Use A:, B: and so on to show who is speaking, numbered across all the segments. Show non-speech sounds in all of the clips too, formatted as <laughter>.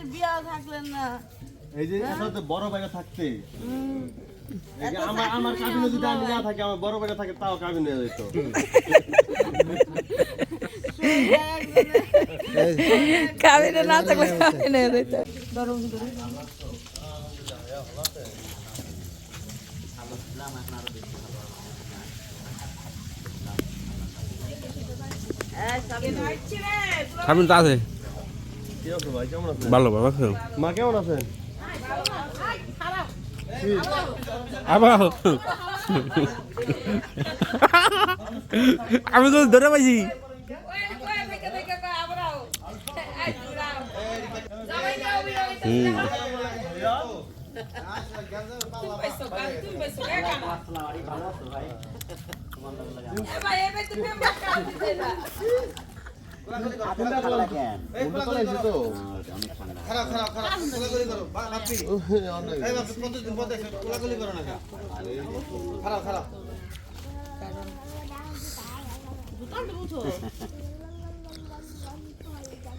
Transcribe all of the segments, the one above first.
A: আমাদের বিয়া থাকলেন না।
B: এই যে এত বড় বাইরে থাকতে। আমার আমার কাবিনে যদি আমি না থাকি আমার বড় বাইরে থাকে তাও কাবিন হয়ে যেত
A: কাবিনে না থাকলে <laughs> কাবিনে যেত
C: সামনে তো আছে।
B: কি আছে ভাই কেমন আছেন
C: ভালো ভালো আছে
B: মা কেমন আছেন?
C: আবার? আমি তো ধরে পাইছি।
B: তো
D: খারাপ খারাপ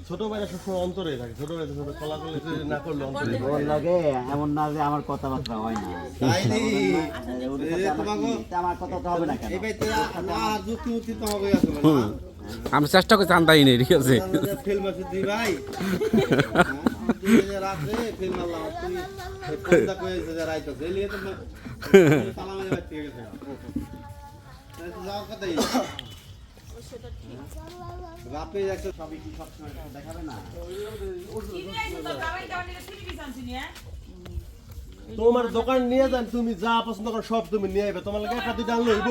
B: ছোট বাইরে সবসময় অন্তরে থাকে ছোট বাইরে ছোট কলাকলি না করলে অন্তরে
E: ওর লাগে এমন না যে আমার কথাবার্তা হয় না। আমার
D: তোমাকে-
E: আমার কথা তো হবে না কেন?
D: এই বাইতে না যুক্তি মুক্তি তো হবে আসলে না
C: আমি চেষ্টা করছি আনতাই নেই ঠিক আছে?
B: তোমার দোকান নিয়ে যান তুমি যা পছন্দ করো সব তুমি নিয়ে আইবে। তোমার লাগে একটা দুইটা আনলে হইব।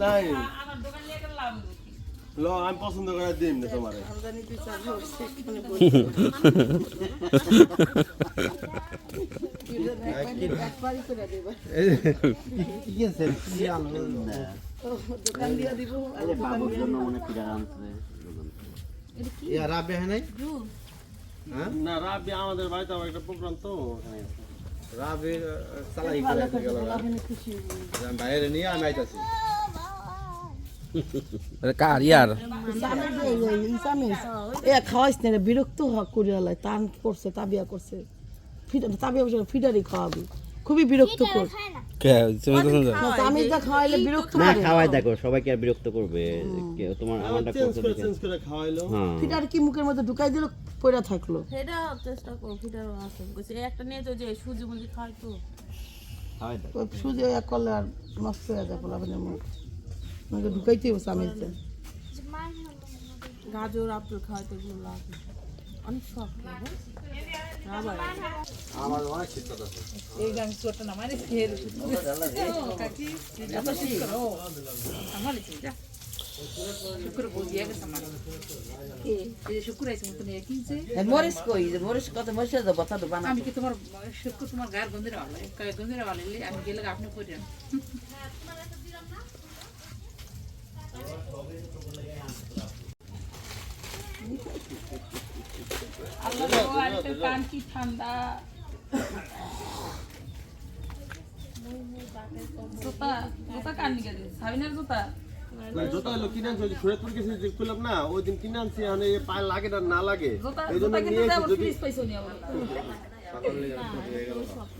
B: তাই। ল আমি পছন্দ করে দিম না তোমারে
D: রাবে
B: না রাবি আমাদের বাড়িতে আমার একটা প্রোগ্রাম তো ওখানে আছে।
D: চালাই করে বাইরে নিয়ে আমি আইতাছি
C: কার ইয়ার?
A: এ খাওয়াইস না বিরক্ত হওয়া করিয়ালায় তান করছে তাবিয়া করছে। তাবিয়া বসে ফিডারই খাওয়াবি। খুবই বিরক্ত কর।
C: কে তুমি তো শুনছো?
A: আমি যা খাওয়াইলে বিরক্ত
E: না।
A: করে।
E: খাওয়াই দেখো সবাইকে আর বিরক্ত করবে। তোমার আমারটা
B: চেঞ্জ করে
E: দেখে।
B: চেঞ্জ করে খাওয়াইলো।
A: ফিডার কি মুখের মধ্যে ঢুকাই দিল পয়রা থাকল?
F: সেটা চেষ্টা করো ফিটারও আছে বলছে একটা নিয়ে তো যে সুজি মুজি খায় তো
E: খাওয়াই দেখো
A: সুজি এক করলে আর নষ্ট হয়ে যায় আমাকে ঢুকাইতে হবে স্বামীতে
F: গাজর আপেল খায় তো এগুলো লাগে। অনেক শখ লাগে। আবার।
A: মরিস কই? মরিস কত মরিস দেবো তা বানা
G: আমি কি তোমার শুক্র তোমার গায়ের গন্ধের আমি গেলে আপনি করেন আল্লাহ গো, আজকে কান কান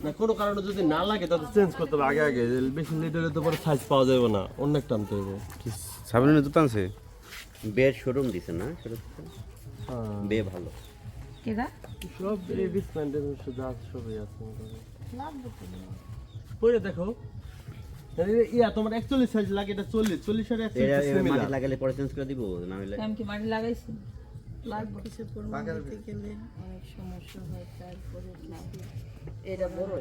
B: মানে কারণে যদি না লাগে তাহলে চেঞ্জ করতে হবে আগে আগে বেশি লেট হলে তো পরে সাইজ পাওয়া যাবে না অন্য একটা আনতে হবে
C: সাবিনের জুতা আনছে?
E: বের শোরুম দিছে না শোরুম
B: হ্যাঁ।
E: বে ভালো।
G: কেদা
B: সব লেডিস প্যান্টের আছে সবই আছে পরে দেখো ইয়া তোমার একচল্লিশ সাইজ লাগে এটা
E: মাটি লাগালে পরে চেঞ্জ করে দিব না হলে
G: আমি কি মাটি লাগাইছি? লাগবে
F: অনেক সমস্যা হয় তারপরে লাগে
A: এটা বড় <laughs>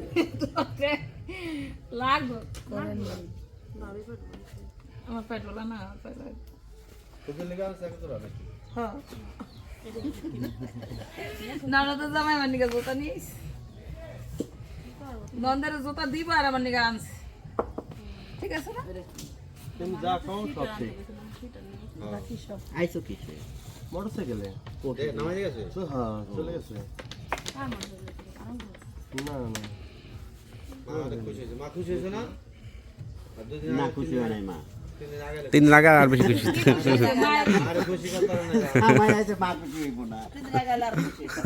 G: লাগবে আমার পেট বলা না পেট
D: তোদের লেগে আছে এক তোরা নাকি?
G: হ্যাঁ। তো জামাই আমার নিকে জুতা নিস। নন্দের জুতা দিব আর আমার নিকে আনছে ঠিক আছে না?
B: তুমি যা খাও সব ঠিক।
E: আইসো কিসে
B: মোটর সাইকেলে
D: নামাই গেছে?
B: হ্যাঁ চলে গেছে? না না।
D: মা খুশি হয়েছে মা খুশি হয়েছে না? আর দুই দিন
E: না খুশি হয় নাই মা।
C: তিন দিন আগে আর বেশি খুশি।
D: আরে খুশি কথা না
E: আমার আছে মা খুশি হইব না।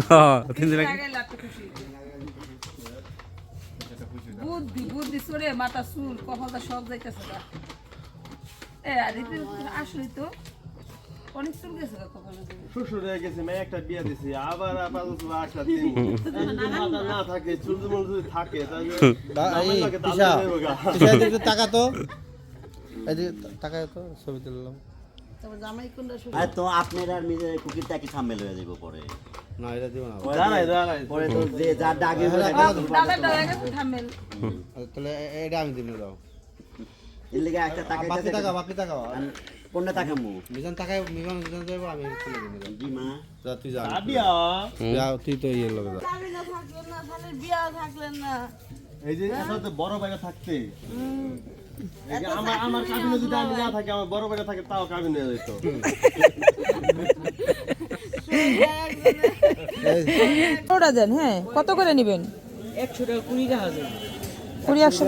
C: হ্যাঁ, তিন দিন আগে।
F: বুদ্ধি বুদ্ধি সরে মাথা চুল কপালটা সব যাইতেছে এ আর এতে তো অনেক চুল গেছে কপালে
B: শ্বশুর হয়ে গেছে মেয়ে একটা বিয়ে দিছি আবার আপাতত একটা দিন। মাথা না থাকে চুল যদি থাকে তাহলে
D: টাকা তো। এদিকে তাকায় তো ছবি তুললাম
E: আর তো আপনার আর নিজের কুকির তাকে সামেল হয়ে যাব পরে।
D: না এটা দিব না।
B: দাঁড়াই
E: তো-
B: দাঁড়াই
E: পরে তো যে যার ডাকে
F: দাদা ডরে থামেল
D: তাহলে এটা আমি দিব দাও।
E: এর লিগে একটা
D: বাকি
E: তাকাইতে
D: বাকি টাকা
E: কোনটা তাকামু?
D: মিজান টাকায় মিজান মিজান যাব আমি তুলে দিব
E: জি মা।
D: যা তুই যা।
B: আবিয়া
D: যা, তুই তো ইয়ে লগে যা।
A: স্বামী না থাকলেন না স্বামীর বিয়া থাকলেন না।
B: এই যে বড় বাইরে থাকতে আমার আমার কাবিনে যদি আমি না থাকি আমার বড় থাকে তাও কাবিনে যেত।
F: ওটা দেন? হ্যাঁ কত করে নেবেন? একশো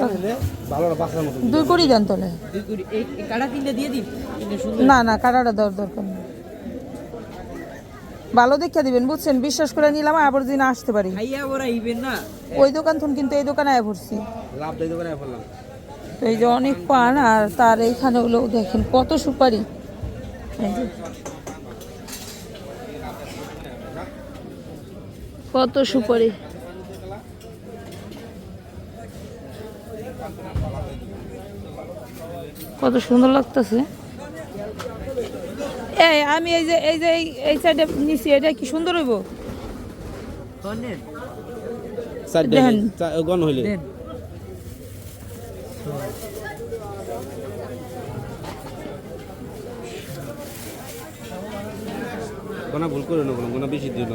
F: টাকা
D: ভালো না পাঁচটার মতো।
F: দুই কুড়ি দেন তাহলে। না না কাটাটা দর দরকার নেই। ভালো দেখে দিবেন বুঝছেন? বিশ্বাস করে নিলাম আবার দিন আসতে পারি। ওই দোকান থুন কিন্তু এই দোকানে আয় ভরছি
D: লাভ দোকানে
F: তো এই যে অনেক পান আর তার এইখানে হলো দেখেন কত সুপারি। কত সুপারি। কত সুন্দর লাগতেছে। এই আমি এই যে এই যে এই- এই সাইডে নিছি এটা কি সুন্দর হইব? দেন।
C: গণ হইলে। গোনা ভুল করে না বলুন গোনা বেশি দিও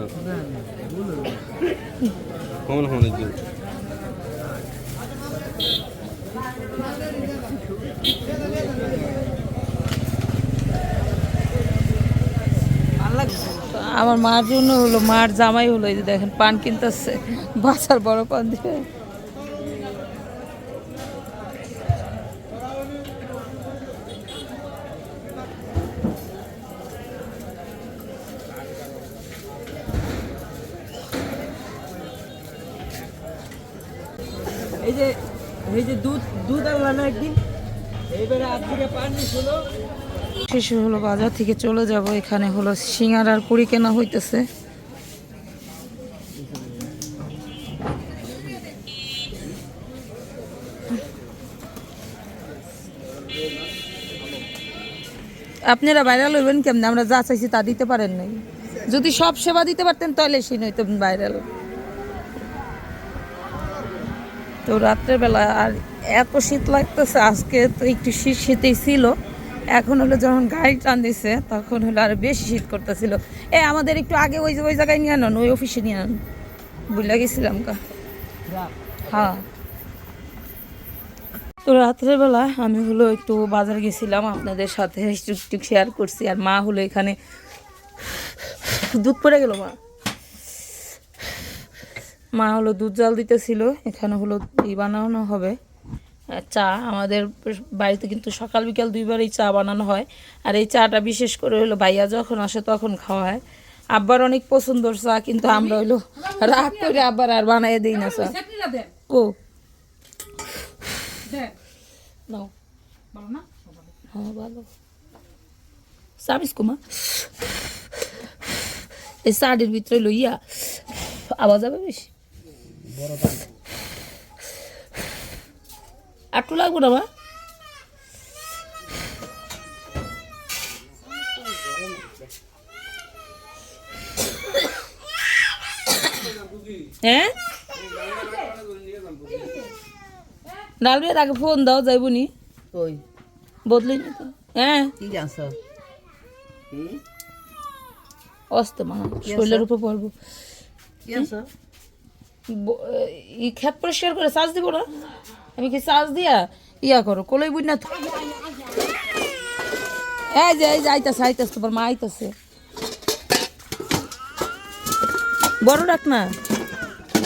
C: কমন হন একদিন
F: আমার মার জন্য হলো, মার জামাই হলো, এই যে দেখেন, পান কিনতেছে বাসার বড় পান দিয়ে। শেষে হলো বাজার থেকে চলে যাব। এখানে হলো সিঙ্গার আর পুরি কেনা হইতেছে। আপনারা ভাইরাল হইবেন কেমনে? আমরা যা চাইছি তা দিতে পারেন নাই। যদি সব সেবা দিতে পারতেন তাহলে সেই নয়তো ভাইরাল তো রাত্রের বেলা আর এত শীত লাগতেছে, আজকে তো একটু শীত শীতেই ছিল। এখন হলো যখন গাড়ি টান দিছে, তখন হলো আর বেশি শীত করতেছিল। এ, আমাদের একটু আগে ওই ওই জায়গায় নিয়ে আনন, ওই অফিসে নিয়ে আনন। বুঝলা গেছিলাম কা হ্যাঁ। তো রাত্রের বেলা আমি হলো একটু বাজার গেছিলাম, আপনাদের সাথে একটু শেয়ার করছি, আর মা হলো এখানে দুধ পড়ে গেল মা। মা হলো দুধ জাল দিতেছিল, এখানে হলো ই বানানো হবে। চা আমাদের বাড়িতে কিন্তু সকাল বিকাল দুইবারই চা বানানো হয়। আর এই চাটা বিশেষ করে হলো ভাইয়া যখন আসে তখন খাওয়া হয়। আব্বার অনেক পছন্দর চা, কিন্তু আমরা হলো রাগ করে আব্বার আর বানাই দিই না চা। ও হ্যাঁ এই শাড়ির ভিতরে লইয়া আওয়াজ হবে বেশি? আটটু লাগবো না মা? হ্যাঁ? ডালবের আগে ফোন দাও যাইব নি
H: ওই
F: বদলি নি তো। হ্যাঁ?
H: কি জানছ?
F: অস্ত মা। শরীরের উপর পড়ব। ই খেত পরিষ্কার করে চার্জ দিব না? আমি কি চার্জ দিয়া? ইয়া করো, কলই বুঝ না এই যে এই যে, আইতাছে আইতাছে, তোমার মা আইতাছে। বড় ডাক না?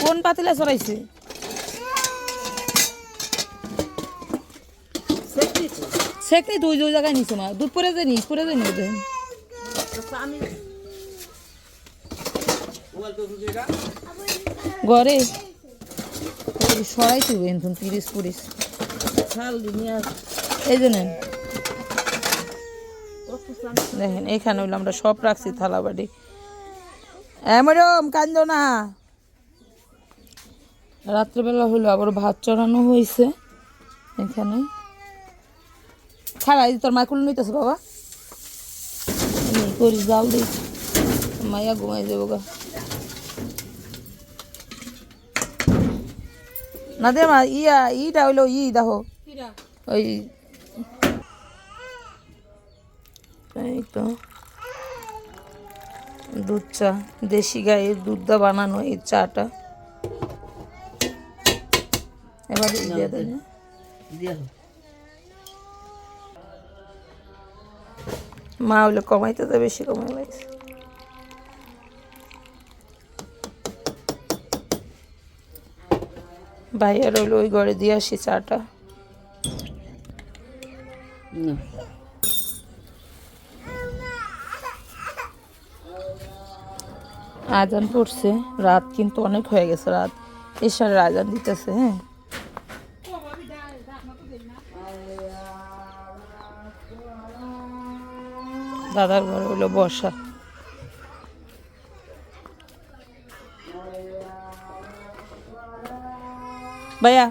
F: কোন পাতিলা চড়াইছে সেকনি তুই যে ওই জায়গায় নিছে না দুধ পরে যায়নি পরে যায়নি ওদের ঘরে। ওই সরাই তুই এখন তিরিশ পুরিশ এই যে নেন। দেখেন, এখানে হইল আমরা সব রাখছি থালা বাড়ি ম্যাডাম কান্দ না। রাত্রেবেলা হলো আবার ভাত চড়ানো হয়েছে এখানে। খারাই তোর মাইকুল নিতেছে বাবা। করিস জাল দিস মাইয়া ঘুমাই যাব গা। না দে মা ইয়া ইটা হইল ই দেখো ওই এই তো দুধ চা দেশি গায়ের দুধ দা বানানো এই চাটা এবার দিয়ে দেন মা হইলে কমাইতে তো বেশি কমাই লাগছে ভাইয়ার হইল ওই ঘরে দিয়ে আসি চাটা। আজান পড়ছে রাত কিন্তু অনেক হয়ে গেছে রাত। এসারের আজান দিতেছে হ্যাঁ। দাদার ঘরে হলো বসা ভাইয়া।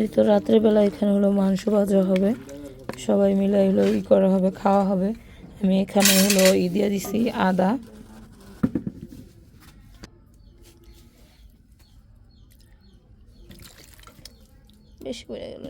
F: এই তো রাত্রেবেলা এখানে হলো মাংস ভাজা হবে। সবাই মিলে হলো ই করা হবে, খাওয়া হবে। আমি এখানে হলো ই দিয়ে দিছি আদা। বেশি করে গেল।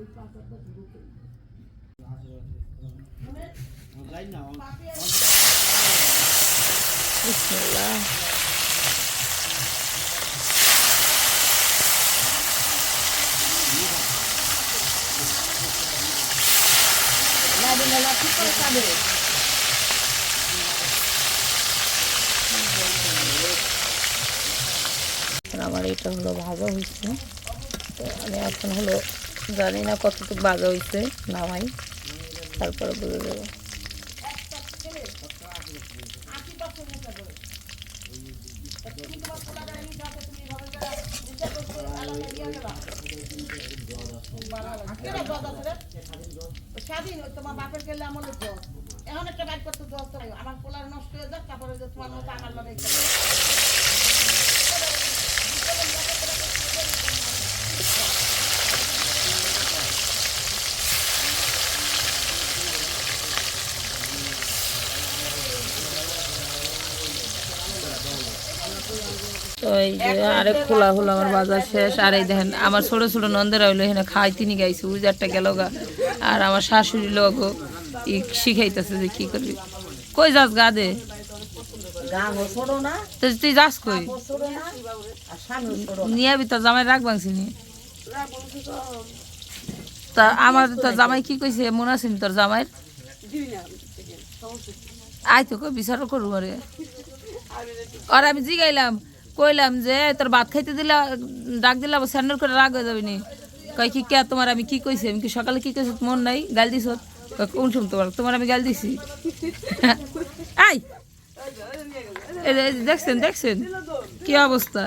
F: রে বিসমিল্লাহ আর আমার এটা হলো ভাজা হয়েছে তো আমি এখন হলো জানি না কতটুকু বাজা হয়েছে নামাই, তারপরে বুঝে দেবো
A: স্বাধীন তোমার আমার এখন। আমার পোলার নষ্ট হয়ে যাক, তারপরে তোমার মতো আমার লড়াই
F: এই যে আরেক খোলা হলো আমার বাজার শেষ। আর এই দেখেন আমার ছোট ছোট নন্দেরা হইল এখানে খাই তিনি গাইছে উজারটা গেল গা। আর আমার শাশুড়ি লোক ই শিখাইতেছে যে কি করবি। কই যাস গা দে? তো তুই যাস কই?
A: আর
F: নিয়ে আবি তোর জামাই রাখ বাংছি নি? তা আমার তোর জামাই কি কইছে মনে আছে তোর জামাই আই তো কই বিচার করু আরে আর আমি জিগাইলাম কইলাম যে, তোর ভাত খাইতে দিলা, ডাক দিলাম স্যান্ডেল করে রাগ হয়ে যাবে নি। কয়, কি, কে, তোমার আমি কি কইছি? আমি কি সকালে কি কইছি? মন নাই? গাল দিছ? কোন সময় তোমার? তোমার আমি গাল দিছি। <laughs> আই! দেখছেন দেখছেন? কি অবস্থা?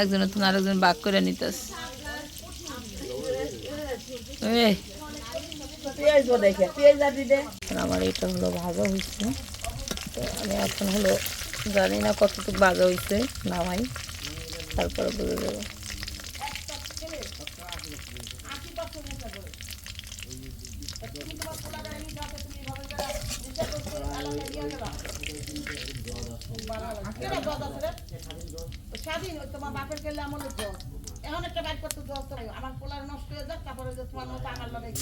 F: একজনের আরেকজন বাক করে নিতেস এই
A: পেঁয়াজ দেখে পেঁয়াজ আদি দে
F: আর আমার এটা হলো ভাজা হয়েছে। তো আমি এখন হলো জানি না কতটুকু ভাজা হয়েছে নামাই তারপরে বুঝে দেবো।
A: স্বাধীন তোমার বাপের গেলে আমার এখন একটা বাইক করতে দশ আমার পোলার নষ্ট হয়ে যাক, তারপরে যে তোমার মতো আমার লড়াই